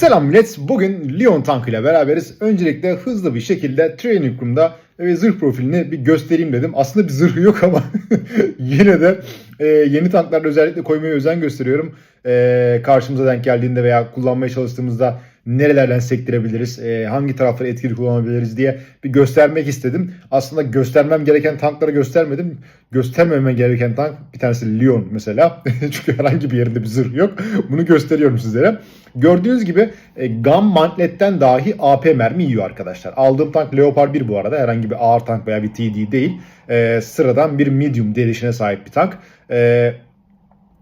Selam millet. Bugün Leon Tank ile beraberiz. Öncelikle hızlı bir şekilde training room'da ve zırh profilini bir göstereyim dedim. Aslında bir zırhı yok ama yine de e, yeni tanklarda özellikle koymaya özen gösteriyorum. E, karşımıza denk geldiğinde veya kullanmaya çalıştığımızda nerelerden sektirebiliriz, e, hangi tarafları etkili kullanabiliriz diye bir göstermek istedim. Aslında göstermem gereken tankları göstermedim. Göstermemem gereken tank bir tanesi Leon mesela. Çünkü herhangi bir yerinde bir zırh yok. Bunu gösteriyorum sizlere. Gördüğünüz gibi e, Gun Mantlet'ten dahi AP mermi yiyor arkadaşlar. Aldığım tank Leopard 1 bu arada. Herhangi bir ağır tank veya bir TD değil. E, sıradan bir medium delişine sahip bir tank. E,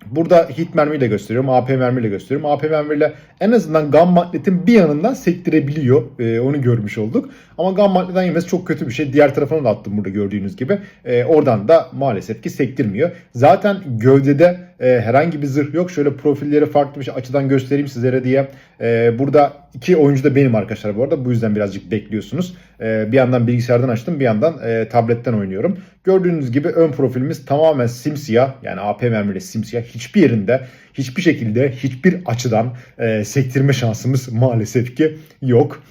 Burada hit mermiyle gösteriyorum, AP mermiyle gösteriyorum. AP mermiyle en azından gun magnetin bir yanından sektirebiliyor. Ee, onu görmüş olduk. Ama gun magnetten yemesi çok kötü bir şey. Diğer tarafına da attım burada gördüğünüz gibi. Ee, oradan da maalesef ki sektirmiyor. Zaten gövdede e, herhangi bir zırh yok. Şöyle profilleri farklı bir şey açıdan göstereyim sizlere diye. Ee, burada iki oyuncu da benim arkadaşlar bu arada. Bu yüzden birazcık bekliyorsunuz. Ee, bir yandan bilgisayardan açtım, bir yandan e, tabletten oynuyorum. Gördüğünüz gibi ön profilimiz tamamen simsiyah. Yani AP mermiyle simsiyah. Hiçbir yerinde, hiçbir şekilde, hiçbir açıdan e, sektirme şansımız maalesef ki yok.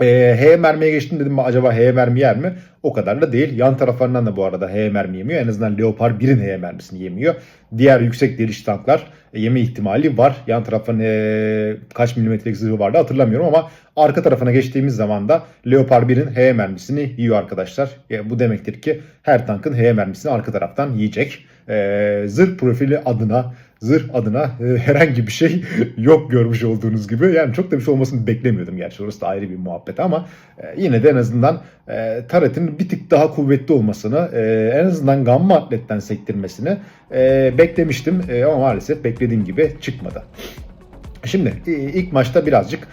E, H mermiye geçtim dedim acaba H mermi yer mi? O kadar da değil. Yan taraflarından da bu arada H mermi yemiyor. En azından Leopard 1'in H mermisini yemiyor. Diğer yüksek deliş tanklar e, yeme ihtimali var. Yan tarafın e, kaç milimetrelik zırhı vardı hatırlamıyorum ama arka tarafına geçtiğimiz zaman da Leopard 1'in H mermisini yiyor arkadaşlar. E, bu demektir ki her tankın H mermisini arka taraftan yiyecek. E, zırh profili adına zırh adına e, herhangi bir şey yok görmüş olduğunuz gibi. Yani çok da bir şey olmasını beklemiyordum gerçi. Orası da ayrı bir muhabbet ama e, yine de en azından e, Taret'in bir tık daha kuvvetli olmasını, en azından gamma atletten sektirmesini beklemiştim. Ama maalesef beklediğim gibi çıkmadı. Şimdi ilk maçta birazcık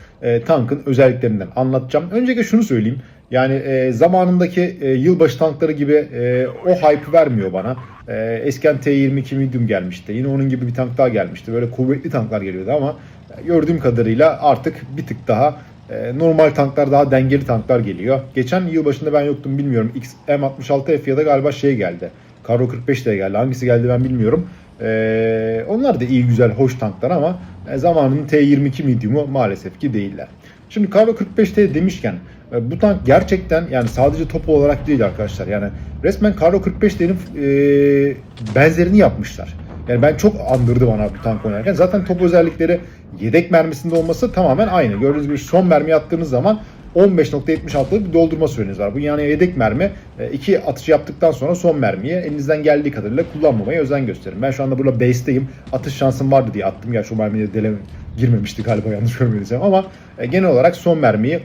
tankın özelliklerinden anlatacağım. Öncelikle şunu söyleyeyim. Yani e, zamanındaki e, yılbaşı tankları gibi e, o hype vermiyor bana. E, eskiden T22 Medium gelmişti. Yine onun gibi bir tank daha gelmişti. Böyle kuvvetli tanklar geliyordu ama e, gördüğüm kadarıyla artık bir tık daha e, normal tanklar daha dengeli tanklar geliyor. Geçen yılbaşında ben yoktum bilmiyorum. XM66F ya da galiba şey geldi. Karo 45 de geldi. Hangisi geldi ben bilmiyorum. Ee, onlar da iyi güzel hoş tanklar ama e, zamanının T22 medium'u maalesef ki değiller. Şimdi Karo 45T demişken e, bu tank gerçekten yani sadece top olarak değil arkadaşlar. Yani resmen Karo 45T'nin e, benzerini yapmışlar. Yani ben çok andırdı bana bu tank oynarken. Zaten top özellikleri yedek mermisinde olması tamamen aynı. Gördüğünüz gibi son mermi attığınız zaman 15.76'lık bir doldurma süreniz var. Bu yani yedek mermi e, iki atış yaptıktan sonra son mermiyi elinizden geldiği kadarıyla kullanmamaya özen gösterin. Ben şu anda burada base'teyim. Atış şansım vardı diye attım. Gerçi o mermiye de dele girmemişti galiba yanlış görmediysem ama e, genel olarak son mermiyi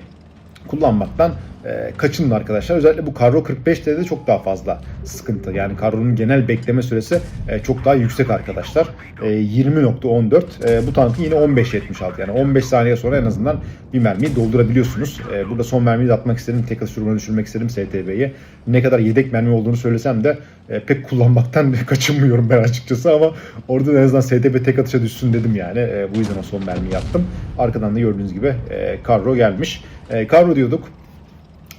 kullanmaktan e, kaçının arkadaşlar. Özellikle bu Carro 45'te de çok daha fazla sıkıntı. Yani Carro'nun genel bekleme süresi e, çok daha yüksek arkadaşlar. E, 20.14. E, bu tankın yine 15.76 yani 15 saniye sonra en azından bir mermiyi doldurabiliyorsunuz. E, burada son mermiyi de atmak istedim. Tek atışırına düşürmek istedim STB'yi. Ne kadar yedek mermi olduğunu söylesem de e, pek kullanmaktan kaçınmıyorum ben açıkçası ama orada en azından STB tek atışa düşsün dedim yani. E, bu yüzden o son mermiyi attım. Arkadan da gördüğünüz gibi e, Carro gelmiş. E, Carro diyorduk.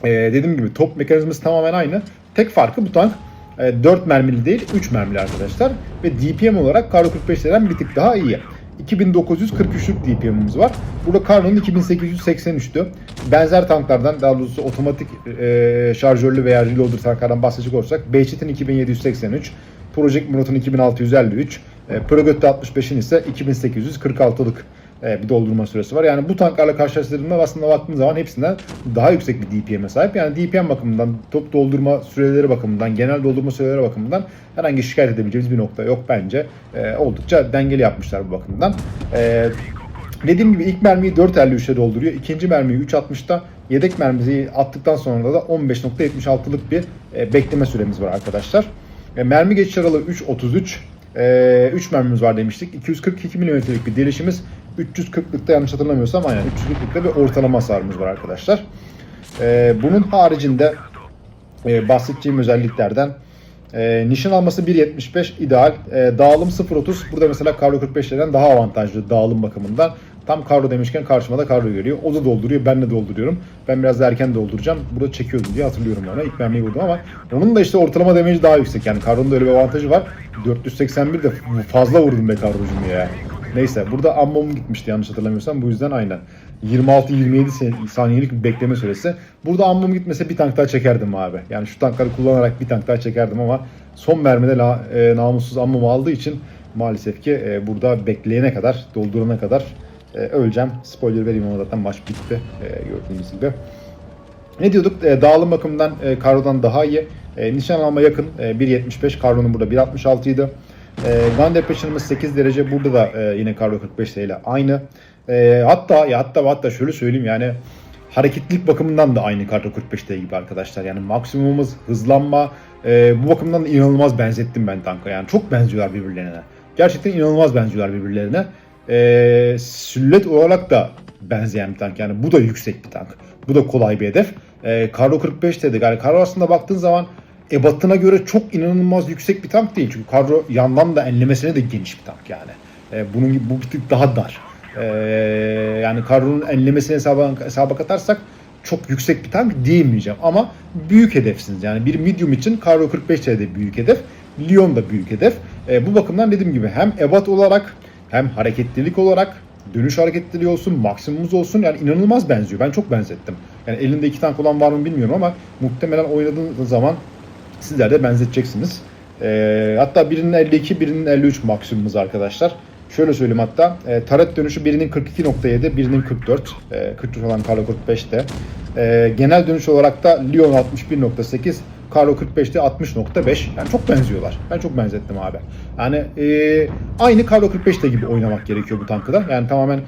Ee, dediğim gibi top mekanizması tamamen aynı. Tek farkı bu tank e, 4 mermili değil 3 mermili arkadaşlar. Ve DPM olarak Karo 45'lerden bir tık daha iyi. 2943'lük DPM'imiz var. Burada Carno'nun 2883'tü. Benzer tanklardan daha doğrusu otomatik e, şarjörlü veya reloader tanklardan bahsedecek olursak Behçet'in 2783, Project Murat'ın 2653, e, Progrötte 65'in ise 2846'lık e, bir doldurma süresi var. Yani bu tanklarla karşılaştırdığımda aslında baktığım zaman hepsinden daha yüksek bir DPM'e sahip. Yani DPM bakımından, top doldurma süreleri bakımından, genel doldurma süreleri bakımından herhangi şikayet edebileceğimiz bir nokta yok bence. E, oldukça dengeli yapmışlar bu bakımdan. E, dediğim gibi ilk mermiyi 4.53'te dolduruyor. İkinci mermiyi 3.60'da yedek mermiyi attıktan sonra da 15.76'lık bir e, bekleme süremiz var arkadaşlar. E, mermi geçiş aralığı 3.33. E, 3 mermimiz var demiştik. 242 mm'lik bir delişimiz. 340'lıkta yanlış hatırlamıyorsam aynen 340'lıkta bir ortalama hasarımız var arkadaşlar. Ee, bunun haricinde e, bahsedeceğim özelliklerden e, nişan alması 1.75 ideal. E, dağılım 0.30. Burada mesela Karo 45'lerden daha avantajlı dağılım bakımından. Tam Karo demişken karşıma da Karo geliyor. O da dolduruyor. Ben de dolduruyorum. Ben biraz erken dolduracağım. Burada çekiyordum diye hatırlıyorum ona. İlk mermiyi vurdum ama onun da işte ortalama damage'i daha yüksek. Yani Karo'nun da öyle bir avantajı var. 481 de fazla vurdum be Karo'cum ya. Neyse burada ammom gitmişti yanlış hatırlamıyorsam. Bu yüzden aynen. 26-27 sen- saniyelik bir bekleme süresi. Burada ammom gitmese bir tank daha çekerdim abi. Yani şu tankları kullanarak bir tank daha çekerdim ama son mermide la, e, namussuz ammom aldığı için maalesef ki e, burada bekleyene kadar, doldurana kadar e, öleceğim. Spoiler vereyim ama zaten maç bitti e, gördüğünüz gibi. Ne diyorduk? E, dağılım bakımından e, Carlo'dan daha iyi. E, nişan alma yakın. E, 1.75. Carlo'nun burada 1.66 idi. E, gun depression'ımız 8 derece. Burada da e, yine Carlo 45 ile aynı. E, hatta ya hatta hatta şöyle söyleyeyim yani hareketlilik bakımından da aynı Carlo 45'te gibi arkadaşlar. Yani maksimumumuz hızlanma. E, bu bakımdan da inanılmaz benzettim ben tanka. Yani çok benziyorlar birbirlerine. Gerçekten inanılmaz benziyorlar birbirlerine. E, silüet olarak da benzeyen bir tank. Yani bu da yüksek bir tank. Bu da kolay bir hedef. E, Carlo 45 dedik. Yani Carlo aslında baktığın zaman ebatına göre çok inanılmaz yüksek bir tank değil. Çünkü Carlo yandan da enlemesine de geniş bir tank yani. E, bunun gibi bu bir tık daha dar. E, yani Carlo'nun enlemesini hesaba, hesaba katarsak çok yüksek bir tank diyemeyeceğim. Ama büyük hedefsiniz. Yani bir medium için Carlo 45 de büyük hedef. Lyon da büyük hedef. E, bu bakımdan dediğim gibi hem ebat olarak hem hareketlilik olarak dönüş hareketliliği olsun, maksimumumuz olsun yani inanılmaz benziyor. Ben çok benzettim. Yani elinde iki tank olan var mı bilmiyorum ama muhtemelen oynadığınız zaman sizler de benzeteceksiniz. Ee, hatta birinin 52, birinin 53 maksimumumuz arkadaşlar. Şöyle söyleyeyim hatta e, taret dönüşü birinin 42.7, birinin 44. E, 44 olan Carlo 45'te. E, genel dönüş olarak da Lyon 61.8, Carlo 45'te 60.5. Yani çok benziyorlar. Ben çok benzettim abi. Yani e, aynı Carlo 45'te gibi oynamak gerekiyor bu tankı da. Yani tamamen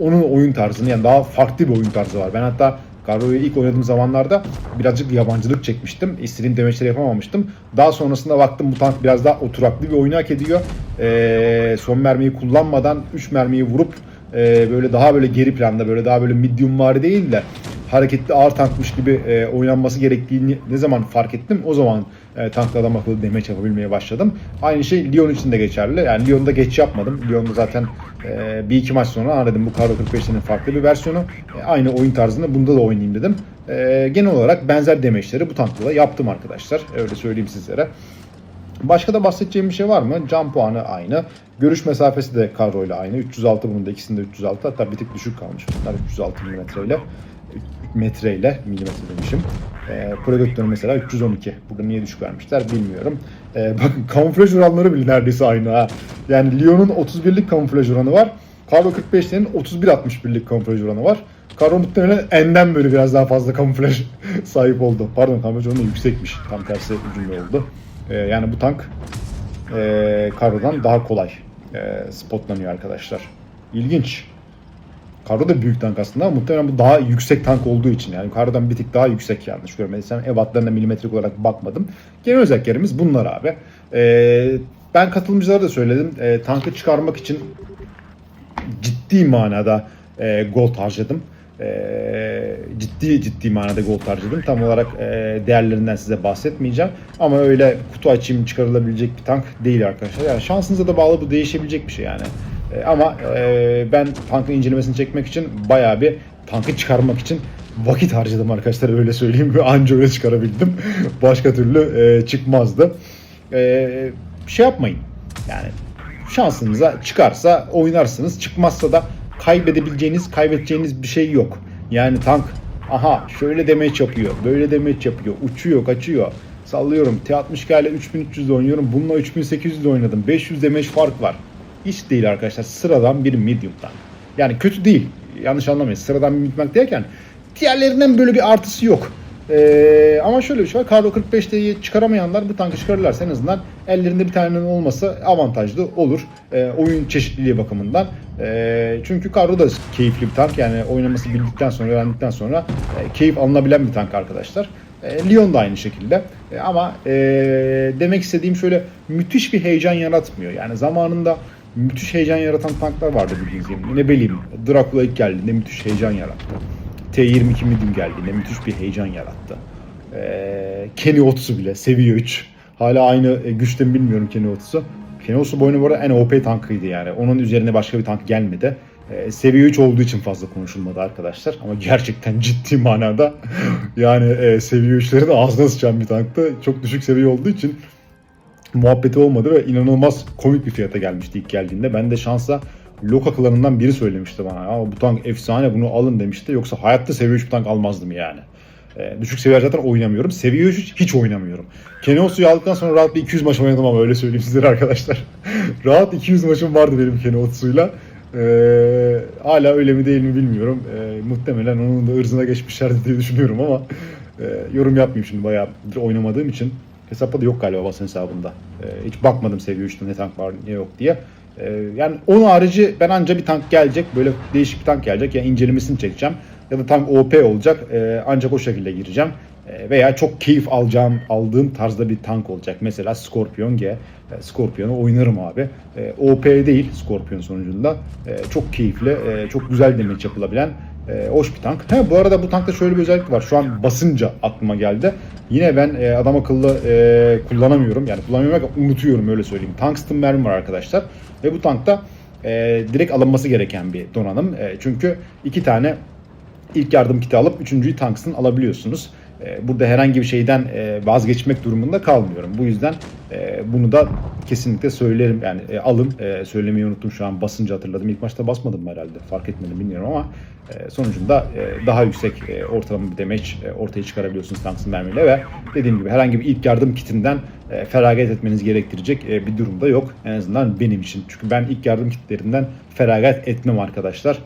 onun oyun tarzını yani daha farklı bir oyun tarzı var. Ben hatta Carlo'yu ilk oynadığım zamanlarda birazcık yabancılık çekmiştim. İstediğim demeçleri yapamamıştım. Daha sonrasında baktım bu tank biraz daha oturaklı bir oyunu hak ediyor. Ee, son mermiyi kullanmadan 3 mermiyi vurup e, böyle daha böyle geri planda böyle daha böyle medium var değil de hareketli ağır tankmış gibi e, oynanması gerektiğini ne zaman fark ettim o zaman e, tankla adam akıllı demeç yapabilmeye başladım. Aynı şey Lyon için de geçerli. Yani Lyon'da geç yapmadım. Lyon'da zaten e, bir iki maç sonra anladım bu Carlo 45'lerin farklı bir versiyonu. E, aynı oyun tarzında bunda da oynayayım dedim. E, genel olarak benzer demeçleri bu tankla da yaptım arkadaşlar. Öyle söyleyeyim sizlere. Başka da bahsedeceğim bir şey var mı? Can puanı aynı. Görüş mesafesi de Carro ile aynı. 306 bunun da ikisinde 306. Hatta bir tık düşük kalmış bunlar 306 mm ile. Metreyle milimetre demişim. E, Predator mesela 312. Burada niye düşük vermişler bilmiyorum. E, bakın kamuflaj oranları bile neredeyse aynı ha. Yani Lyon'un 31'lik kamuflaj oranı var. Carlo 45'lerin 31-61'lik kamuflaj oranı var. Carlo muhtemelen N'den böyle biraz daha fazla kamuflaj sahip oldu. Pardon kamuflaj oranı yüksekmiş. Tam tersi cümle oldu. E, yani bu tank e, Carlo'dan daha kolay e, spotlanıyor arkadaşlar. İlginç. Carlo da büyük tank aslında ama muhtemelen bu daha yüksek tank olduğu için yani Carlo'dan bir tık daha yüksek yanlış görmediysem ebatlarına milimetrik olarak bakmadım. Genel özelliklerimiz bunlar abi. Ee, ben katılımcılara da söyledim. Ee, tankı çıkarmak için ciddi manada e, gold harcadım. E, ciddi ciddi manada gold harcadım. Tam olarak e, değerlerinden size bahsetmeyeceğim. Ama öyle kutu açayım çıkarılabilecek bir tank değil arkadaşlar. Yani şansınıza da bağlı bu değişebilecek bir şey yani. E, ama e, ben tankın incelemesini çekmek için bayağı bir tankı çıkarmak için vakit harcadım arkadaşlar öyle söyleyeyim. Anca öyle çıkarabildim. Başka türlü e, çıkmazdı. E, şey yapmayın. Yani şansınıza çıkarsa oynarsınız. Çıkmazsa da kaybedebileceğiniz, kaybedeceğiniz bir şey yok. Yani tank aha şöyle demeç yapıyor, böyle demeç yapıyor, uçuyor, kaçıyor. Sallıyorum T60K ile 3300 oynuyorum. Bununla 3800 oynadım. 500 demeç fark var. Hiç değil arkadaşlar. Sıradan bir medium tank. Yani kötü değil. Yanlış anlamayın. Sıradan bir medium tank derken diğerlerinden böyle bir artısı yok. Ee, ama şöyle bir şey var. Carlo 45'te çıkaramayanlar bu tankı çıkarırlarsa en azından ellerinde bir tanenin olması avantajlı olur. Ee, oyun çeşitliliği bakımından. Ee, çünkü Carlo da keyifli bir tank. Yani oynaması bildikten sonra, öğrendikten sonra e, keyif alınabilen bir tank arkadaşlar. E, Lyon da aynı şekilde. E, ama e, demek istediğim şöyle müthiş bir heyecan yaratmıyor. Yani zamanında müthiş heyecan yaratan tanklar vardı bildiğiniz gibi. Ne bileyim Dracula ilk geldiğinde müthiş heyecan yarattı. T22 Medium geldiğinde müthiş bir heyecan yarattı. Ee, Kenny Ots'u bile seviye 3. Hala aynı e, güçte mi bilmiyorum Kenny Ots'u. Kenny Ots'u boynu bu en OP tankıydı yani. Onun üzerine başka bir tank gelmedi. Ee, seviye 3 olduğu için fazla konuşulmadı arkadaşlar. Ama gerçekten ciddi manada yani e, seviye 3'lerin ağzına sıçan bir tanktı. Çok düşük seviye olduğu için muhabbeti olmadı ve inanılmaz komik bir fiyata gelmişti ilk geldiğinde. Ben de şansa Loka klanından biri söylemişti bana. Ya bu tank efsane bunu alın demişti. Yoksa hayatta seviye 3 tank almazdım yani. Ee, düşük seviye zaten oynamıyorum. Seviye 3 hiç oynamıyorum. Kenosu'yu aldıktan sonra rahat bir 200 maç oynadım ama öyle söyleyeyim sizlere arkadaşlar. rahat 200 maçım vardı benim Kenosu'yla. Ee, hala öyle mi değil mi bilmiyorum. Ee, muhtemelen onun da ırzına geçmişlerdi diye düşünüyorum ama e, yorum yapmayayım şimdi bayağı oynamadığım için. Hesapta da yok galiba basın hesabında. Ee, hiç bakmadım seviye 3'te ne tank var ne yok diye. Ee, yani onun harici ben anca bir tank gelecek. Böyle değişik bir tank gelecek. Ya yani incelemesini çekeceğim. Ya da tank OP olacak. Ee, ancak o şekilde gireceğim. Ee, veya çok keyif alacağım, aldığım tarzda bir tank olacak. Mesela Scorpion G. Ee, Scorpion'u oynarım abi. Ee, OP değil Scorpion sonucunda. Çok keyifli, e, çok güzel damage yapılabilen e, hoş bir tank. He, bu arada bu tankta şöyle bir özellik var. Şu an basınca aklıma geldi. Yine ben e, adam akıllı e, kullanamıyorum. Yani kullanmıyorum unutuyorum öyle söyleyeyim. Tungsten mermi var arkadaşlar. Ve bu tankta e, direkt alınması gereken bir donanım. E, çünkü iki tane ilk yardım kiti alıp üçüncüyü tungsten alabiliyorsunuz. E, burada herhangi bir şeyden e, vazgeçmek durumunda kalmıyorum. Bu yüzden e, bunu da kesinlikle söylerim. Yani e, alın. E, söylemeyi unuttum şu an basınca hatırladım. İlk başta basmadım herhalde. Fark etmedim bilmiyorum ama e, sonucunda e, daha yüksek e, ortalama bir e, ortaya çıkarabiliyorsunuz tungsten mermiyle ve dediğim gibi herhangi bir ilk yardım kitinden e, feragat etmeniz gerektirecek e, bir durumda yok. En azından benim için. Çünkü ben ilk yardım kitlerinden feragat etmem arkadaşlar.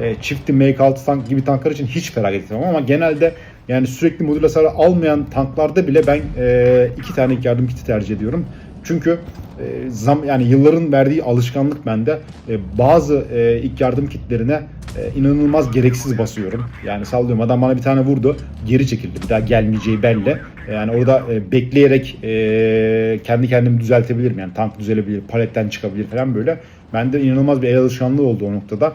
E, çifti make 6 tank gibi tanklar için hiç feragat etmem ama genelde yani sürekli modül hasarı almayan tanklarda bile ben e, iki tane ilk yardım kiti tercih ediyorum. Çünkü e, zam yani yılların verdiği alışkanlık bende. E, bazı e, ilk yardım kitlerine inanılmaz gereksiz basıyorum. Yani sallıyorum adam bana bir tane vurdu, geri çekildi. Bir daha gelmeyeceği belli. Yani orada bekleyerek kendi kendimi düzeltebilirim. Yani tank düzelebilir, paletten çıkabilir falan böyle. Bende inanılmaz bir el alışkanlığı oldu o noktada.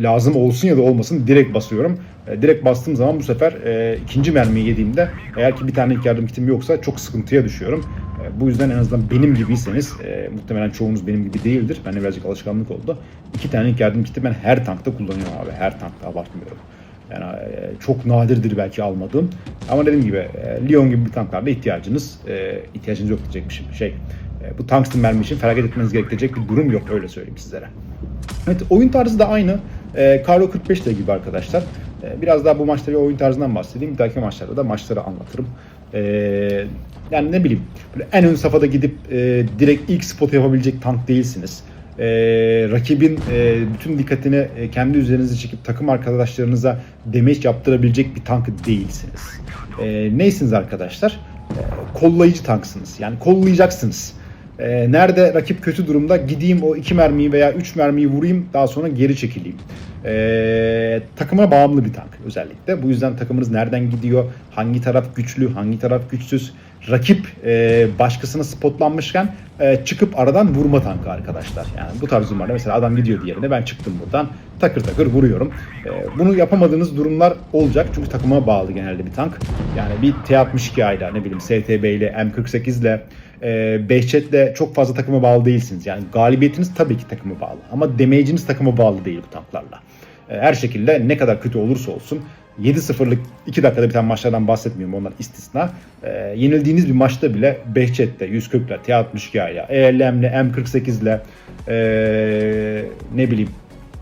Lazım olsun ya da olmasın direkt basıyorum. Direkt bastığım zaman bu sefer e, ikinci mermiyi yediğimde eğer ki bir tane ilk yardım kitim yoksa çok sıkıntıya düşüyorum. Bu yüzden en azından benim gibiyseniz e, muhtemelen çoğunuz benim gibi değildir. Bende birazcık alışkanlık oldu. İki tane ilk yardım kiti ben her tankta kullanıyorum abi. Her tankta abartmıyorum. Yani e, çok nadirdir belki almadığım. Ama dediğim gibi e, Leon gibi bir tanklarda ihtiyacınız e, ihtiyacınız yok diyecekmişim. Şey, e, bu tungsten mermi için feragat etmeniz gerektirecek bir durum yok öyle söyleyeyim sizlere. Evet oyun tarzı da aynı. E, Karo 45 de gibi arkadaşlar. E, biraz daha bu maçta bir oyun tarzından bahsedeyim. Bir dahaki maçlarda da maçları anlatırım. E, yani ne bileyim böyle en ön safhada gidip e, direkt ilk spot yapabilecek tank değilsiniz. E, rakibin e, bütün dikkatini e, kendi üzerinize çekip takım arkadaşlarınıza damage yaptırabilecek bir tank değilsiniz. E, neysiniz arkadaşlar? E, kollayıcı tanksınız. Yani kollayacaksınız. E, nerede rakip kötü durumda gideyim o iki mermiyi veya üç mermiyi vurayım daha sonra geri çekileyim. E, takıma bağımlı bir tank özellikle. Bu yüzden takımınız nereden gidiyor, hangi taraf güçlü, hangi taraf güçsüz. Rakip e, başkasına spotlanmışken e, çıkıp aradan vurma tankı arkadaşlar. Yani bu tarz durumlarda mesela adam gidiyor diğerine ben çıktım buradan takır takır vuruyorum. E, bunu yapamadığınız durumlar olacak çünkü takıma bağlı genelde bir tank. Yani bir T-62 ile ne bileyim STB ile M48 ile e, Behçet'le çok fazla takıma bağlı değilsiniz. Yani galibiyetiniz tabii ki takıma bağlı ama damage'iniz takıma bağlı değil bu tanklarla. E, her şekilde ne kadar kötü olursa olsun 7-0'lık 2 dakikada biten maçlardan bahsetmiyorum onlar istisna. E, yenildiğiniz bir maçta bile Behçet'te 140 ile T62 ile ELM'le M48 ile e, ne bileyim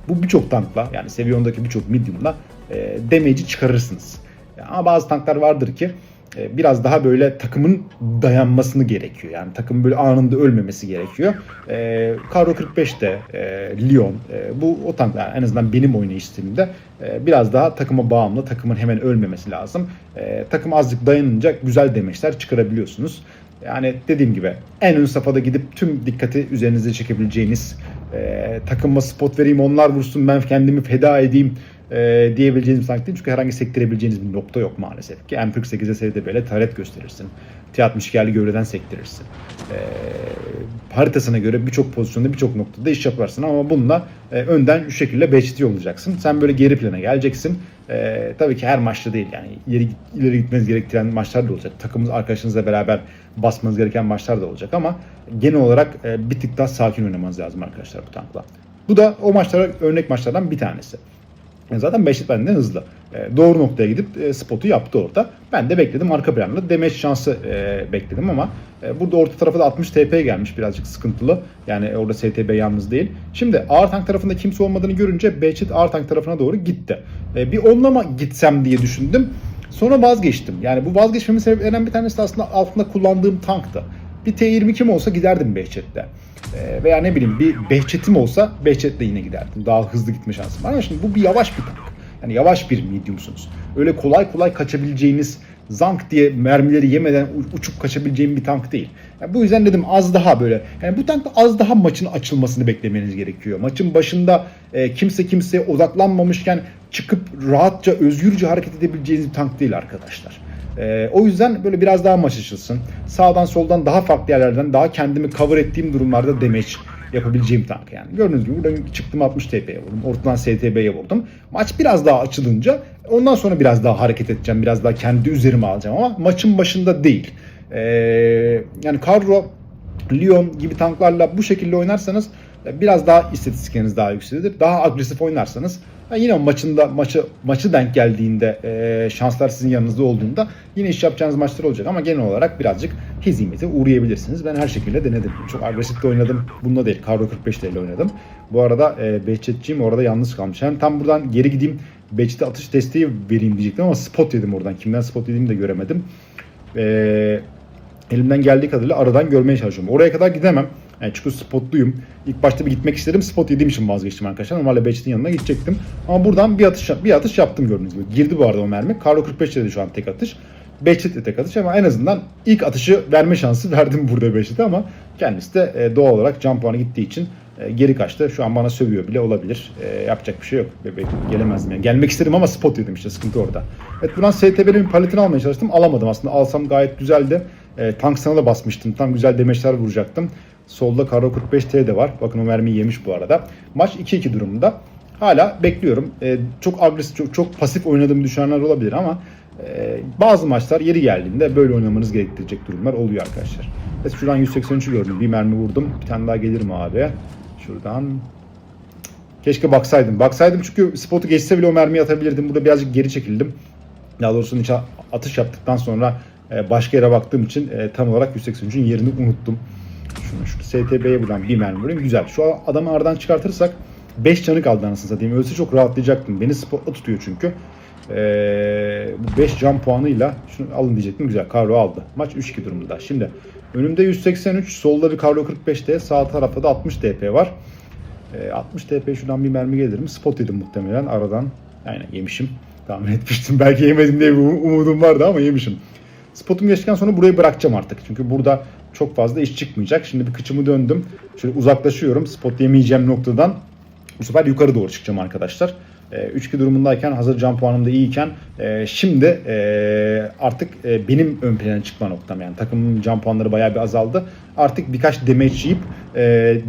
bu birçok tankla yani seviyondaki birçok medium'la e, damage'i çıkarırsınız. Ama bazı tanklar vardır ki biraz daha böyle takımın dayanmasını gerekiyor. Yani takım böyle anında ölmemesi gerekiyor. E, Karo 45'te e, Lyon e, bu o tanklar en azından benim oynayış stilimde e, biraz daha takıma bağımlı. Takımın hemen ölmemesi lazım. E, takım azıcık dayanınca güzel demeçler çıkarabiliyorsunuz. Yani dediğim gibi en ön safhada gidip tüm dikkati üzerinize çekebileceğiniz e, takıma spot vereyim onlar vursun ben kendimi feda edeyim e, diyebileceğiniz bir tank değil. Çünkü herhangi sektirebileceğiniz bir nokta yok maalesef ki. M48'e seride böyle taret gösterirsin. T62'li gövdeden sektirirsin. E, haritasına göre birçok pozisyonda birçok noktada iş yaparsın ama bununla e, önden şu şekilde beşli olacaksın. Sen böyle geri plana geleceksin. E, tabii ki her maçta değil yani ileri, ileri gitmeniz gerektiren maçlar da olacak. Takımınız arkadaşınızla beraber basmanız gereken maçlar da olacak ama genel olarak e, bir tık daha sakin oynamanız lazım arkadaşlar bu tankla. Bu da o maçlara örnek maçlardan bir tanesi. E, Zaten Behçet benden hızlı. E, doğru noktaya gidip e, spotu yaptı orada. Ben de bekledim arka planda. Demeç şansı bekledim ama burada orta tarafa da 60 TP gelmiş birazcık sıkıntılı. Yani orada STB yalnız değil. Şimdi ağır tank tarafında kimse olmadığını görünce Behçet ağır tank tarafına doğru gitti. E, bir onunla mı gitsem diye düşündüm. Sonra vazgeçtim. Yani bu vazgeçmemin sebeplerinden bir tanesi de aslında altında kullandığım tanktı. Bir T22'm olsa giderdim Behçet'le. Ee, veya ne bileyim bir Behçet'im olsa Behçet'le yine giderdim. Daha hızlı gitme şansım var ama şimdi bu bir yavaş bir tank. Yani yavaş bir mediumsunuz. Öyle kolay kolay kaçabileceğiniz zank diye mermileri yemeden uçup kaçabileceğim bir tank değil. Yani bu yüzden dedim az daha böyle. Yani bu tankta az daha maçın açılmasını beklemeniz gerekiyor. Maçın başında e, kimse kimseye odaklanmamışken çıkıp rahatça özgürce hareket edebileceğiniz bir tank değil arkadaşlar. Ee, o yüzden böyle biraz daha maç açılsın. Sağdan soldan daha farklı yerlerden daha kendimi cover ettiğim durumlarda damage yapabileceğim tank yani. Gördüğünüz gibi buradan çıktım 60 TP'ye vurdum. Ortadan STB'ye vurdum. Maç biraz daha açılınca ondan sonra biraz daha hareket edeceğim. Biraz daha kendi üzerime alacağım ama maçın başında değil. Ee, yani Carro, Lyon gibi tanklarla bu şekilde oynarsanız e, biraz daha istatistikleriniz daha yükselir. Daha agresif oynarsanız ha yine maçında maçı maçı denk geldiğinde e, şanslar sizin yanınızda olduğunda yine iş yapacağınız maçlar olacak ama genel olarak birazcık hezimete uğrayabilirsiniz. Ben her şekilde denedim. Çok agresif de oynadım. Bunda değil. Karo 45 ile oynadım. Bu arada e, Behçetçiğim orada yalnız kalmış. Hem tam buradan geri gideyim Behçet'e atış desteği vereyim diyecektim ama spot yedim oradan. Kimden spot yediğimi de göremedim. Eee elimden geldiği kadarıyla aradan görmeye çalışıyorum. Oraya kadar gidemem. Yani çünkü spotluyum. İlk başta bir gitmek istedim. Spot yediğim için vazgeçtim arkadaşlar. Normalde Behçet'in yanına gidecektim. Ama buradan bir atış bir atış yaptım gördüğünüz gibi. Girdi bu arada o mermi. Carlo 45 dedi şu an tek atış. De tek atış ama en azından ilk atışı verme şansı verdim burada Behçet'e ama kendisi de e, doğal olarak can puanı gittiği için e, geri kaçtı. Şu an bana sövüyor bile olabilir. E, yapacak bir şey yok. Gelemezdim yani. Gelmek istedim ama spot yedim işte sıkıntı orada. Evet buradan STB'nin bir paletini almaya çalıştım. Alamadım aslında. Alsam gayet güzeldi. Tank sana da basmıştım. Tam güzel demeçler vuracaktım. Solda Karo 45T de var. Bakın o mermiyi yemiş bu arada. Maç 2-2 durumunda. Hala bekliyorum. E, çok agresif, çok, çok pasif oynadığımı düşünenler olabilir ama e, bazı maçlar yeri geldiğinde böyle oynamanız gerektirecek durumlar oluyor arkadaşlar. Evet, şuradan 183'ü gördüm. Bir mermi vurdum. Bir tane daha gelir mi abi? Şuradan Keşke baksaydım. Baksaydım çünkü spotu geçse bile o mermiyi atabilirdim. Burada birazcık geri çekildim. Daha doğrusu atış yaptıktan sonra e, başka yere baktığım için e, tam olarak 183'ün yerini unuttum. Şunu şu STB'ye buradan bir mermi vurayım. Güzel. Şu adamı aradan çıkartırsak 5 canı kaldı anasını satayım. Ölse çok rahatlayacaktım. Beni spotla tutuyor çünkü. Ee, bu 5 can puanıyla şunu alın diyecektim. Güzel. Carlo aldı. Maç 3-2 durumunda. Şimdi önümde 183. Solda bir Carlo 45'te. Sağ tarafta da 60 DP var. Ee, 60 TP şuradan bir mermi gelir mi? Spot yedim muhtemelen aradan. Aynen yemişim. Tahmin etmiştim. Belki yemedim diye bir um- umudum vardı ama yemişim. Spotum geçtikten sonra burayı bırakacağım artık. Çünkü burada çok fazla iş çıkmayacak. Şimdi bir kıçımı döndüm. Şöyle uzaklaşıyorum. Spot yemeyeceğim noktadan. Bu sefer yukarı doğru çıkacağım arkadaşlar. 3-2 durumundayken hazır can puanım da iyiyken e, şimdi e, artık benim ön plana çıkma noktam yani takımın can puanları bayağı bir azaldı. Artık birkaç damage yiyip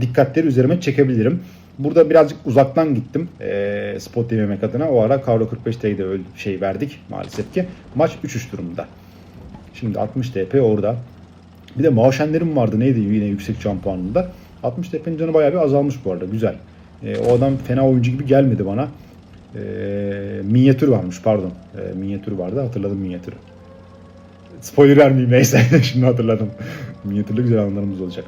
dikkatleri üzerime çekebilirim. Burada birazcık uzaktan gittim spot yememek adına. O ara Carlo 45'te de şey verdik maalesef ki. Maç 3-3 durumda. Şimdi 60 TP orada. Bir de Mauşenlerim vardı neydi yine yüksek can puanında. 60 TP'nin canı bayağı bir azalmış bu arada güzel. E, o adam fena oyuncu gibi gelmedi bana. E, minyatür varmış pardon. E, minyatür vardı hatırladım minyatürü. Spoiler vermeyeyim neyse şimdi hatırladım. Minyatürlü güzel anlarımız olacak.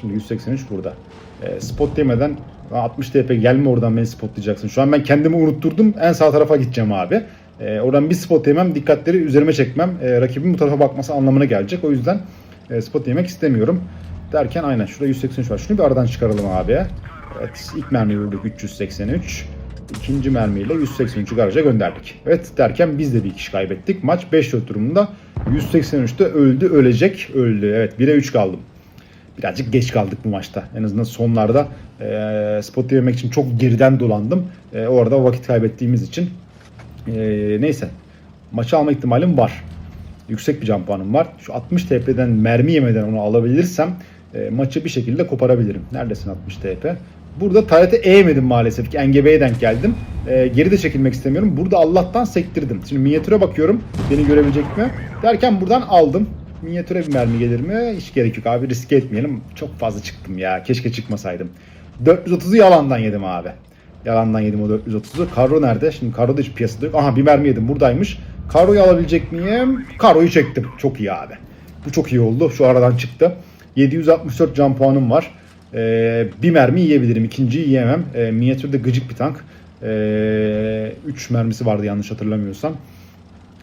Şimdi 183 burada. E, spot demeden 60 TP gelme oradan beni spotlayacaksın. Şu an ben kendimi unutturdum. En sağ tarafa gideceğim abi. E, oradan bir spot yemem, dikkatleri üzerime çekmem. E, rakibin bu tarafa bakması anlamına gelecek. O yüzden e, spot yemek istemiyorum. Derken aynen şurada 183 var. Şunu bir aradan çıkaralım abi. Evet ilk mermiyi vurduk 383. İkinci mermiyle 183'ü garaja gönderdik. Evet derken biz de bir kişi kaybettik. Maç 5-4 durumunda 183'te öldü ölecek öldü. Evet 1'e 3 kaldım. Birazcık geç kaldık bu maçta. En azından sonlarda e, spot yemek için çok geriden dolandım. E, orada vakit kaybettiğimiz için. E, neyse. Maçı alma ihtimalim var. Yüksek bir can puanım var. Şu 60 TP'den mermi yemeden onu alabilirsem e, maçı bir şekilde koparabilirim. Neredesin 60 TP? Burada Taret'e eğmedim maalesef ki. Engebe'ye denk geldim. E, geri de çekilmek istemiyorum. Burada Allah'tan sektirdim. Şimdi minyatüre bakıyorum. Beni görebilecek mi? Derken buradan aldım. Minyatüre bir mermi gelir mi? Hiç gerek yok abi. Riske etmeyelim. Çok fazla çıktım ya. Keşke çıkmasaydım. 430'u yalandan yedim abi. Yalandan yedim o 430'u. Karo nerede? Şimdi Karo da hiç piyasada yok. Aha bir mermi yedim buradaymış. Karo'yu alabilecek miyim? Karo'yu çektim. Çok iyi abi. Bu çok iyi oldu. Şu aradan çıktı. 764 can puanım var. Ee, bir mermi yiyebilirim. ikinciyi yiyemem. Ee, minyatürde gıcık bir tank. 3 mermisi vardı yanlış hatırlamıyorsam.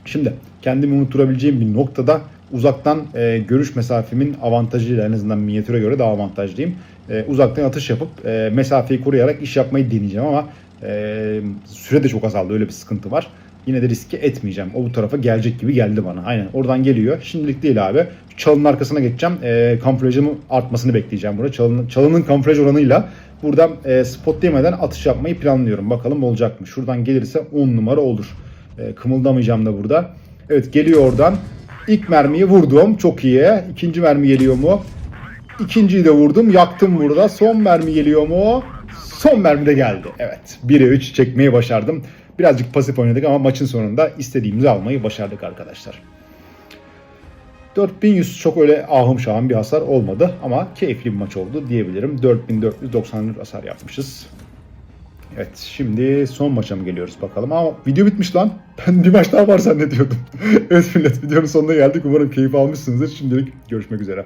Şimdi kendimi unutturabileceğim bir noktada uzaktan e, görüş mesafemin avantajıyla en azından minyatüre göre daha avantajlıyım. E, uzaktan atış yapıp e, mesafeyi koruyarak iş yapmayı deneyeceğim ama e, süre de çok azaldı öyle bir sıkıntı var. Yine de riske etmeyeceğim. O bu tarafa gelecek gibi geldi bana. Aynen oradan geliyor. Şimdilik değil abi. Çalının arkasına geçeceğim. E, kamuflajımın artmasını bekleyeceğim burada. Çalının, çalının kamuflaj oranıyla buradan e, spot demeden atış yapmayı planlıyorum. Bakalım olacak mı? Şuradan gelirse 10 numara olur. E, kımıldamayacağım da burada. Evet geliyor oradan. İlk mermiyi vurdum. Çok iyi. İkinci mermi geliyor mu? İkinciyi de vurdum. Yaktım burada. Son mermi geliyor mu? Son mermi de geldi. Evet. 1'e 3 çekmeyi başardım. Birazcık pasif oynadık ama maçın sonunda istediğimizi almayı başardık arkadaşlar. 4100 çok öyle ahım şahım bir hasar olmadı ama keyifli bir maç oldu diyebilirim. 4490 hasar yapmışız. Evet şimdi son maça mı geliyoruz bakalım ama video bitmiş lan. Ben bir maç daha var zannediyordum. evet millet videonun sonuna geldik. Umarım keyif almışsınızdır. Şimdilik görüşmek üzere.